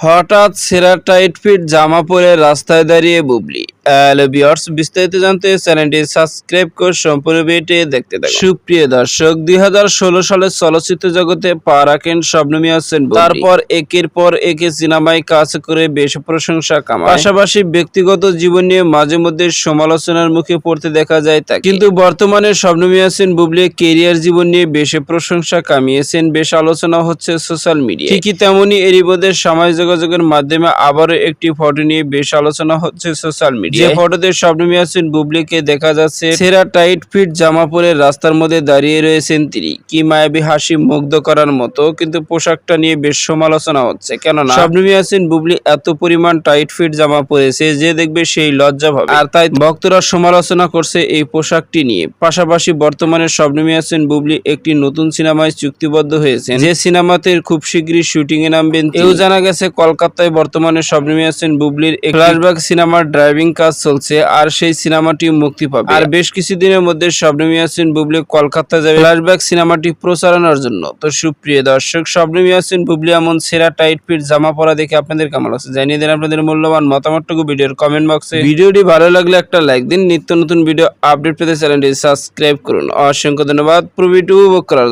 হঠাৎ সেরা tight fit জামা পরে রাস্তায় দাঁড়িয়ে বুবলি। হ্যালো বিস্তারিত জানতে চ্যানেলটি সাবস্ক্রাইব করে সম্পূর্ণ ভিডিওটি দেখতে থাকুন। সুপ্রিয় দর্শক, দুই সালের চলচ্চিত্র জগতে পা রাখেন স্বপ্নমী আছেন তারপর একের পর একে সিনেমায় কাজ করে বেশ প্রশংসা কামায়। পাশাপাশি ব্যক্তিগত জীবন নিয়ে মাঝে মধ্যে সমালোচনার মুখে পড়তে দেখা যায় তাকে। কিন্তু বর্তমানে স্বপ্নমী আছেন বুবলি কেরিয়ার জীবন নিয়ে বেশ প্রশংসা কামিয়েছেন। বেশ আলোচনা হচ্ছে সোশ্যাল মিডিয়া ঠিকই তেমনি এরই মধ্যে সামাজিক যোগাযোগের মাধ্যমে আবারও একটি ফটো নিয়ে বেশ আলোচনা হচ্ছে সোশ্যাল মিডিয়া যে ফটোতে স্বপ্নমী আছেন বুবলিকে দেখা যাচ্ছে সেরা টাইট ফিট জামা পরে রাস্তার মধ্যে দাঁড়িয়ে রয়েছেন তিনি। কি মায়াবী হাসি মুগ্ধ করার মতো কিন্তু পোশাকটা নিয়ে বেশ সমালোচনা হচ্ছে। কেননা স্বপ্নমী আছেন বুবলি এত পরিমাণ টাইট ফিট জামা পরেছে যে দেখবে সেই লজ্জা ভাবে আর তাই ভক্তরা সমালোচনা করছে এই পোশাকটি নিয়ে। পাশাপাশি বর্তমানে স্বপ্নমী আছেন বুবলি একটি নতুন সিনেমায় চুক্তিবদ্ধ হয়েছেন। যে সিনেমাতে খুব শীঘ্রই শুটিং এ নামবেন এও জানা গেছে কলকাতায় বর্তমানে স্বপ্নমী আছেন বুবলির ফ্ল্যাশব্যাক সিনেমার ড্রাইভিং কাজ চলছে, আর সেই সিনেমাটি মুক্তি পাবে। আর বেশ কিছুদিনের মধ্যে স্বপ্নমী আছেন বুবলি কলকাতা যাবে ফ্ল্যাশব্যাক সিনেমাটি প্রচারণার জন্য। তো সুপ্রিয় দর্শক স্বপ্নমী আছেন বুবলি এমন সেরা টাইট ফিট জামা পরা দেখে আপনাদের কেমন লাগছে? জানিয়ে দেন আপনাদের মূল্যবান মতামতটুকু ভিডিওর কমেন্ট বক্সে ভিডিওটি ভালো লাগলে একটা লাইক দিন। নিত্য নতুন ভিডিও আপডেট পেতে চ্যানেলটি সাবস্ক্রাইব করুন। অসংখ্য ধন্যবাদ। পুরো ভিডিও উপভোগ করার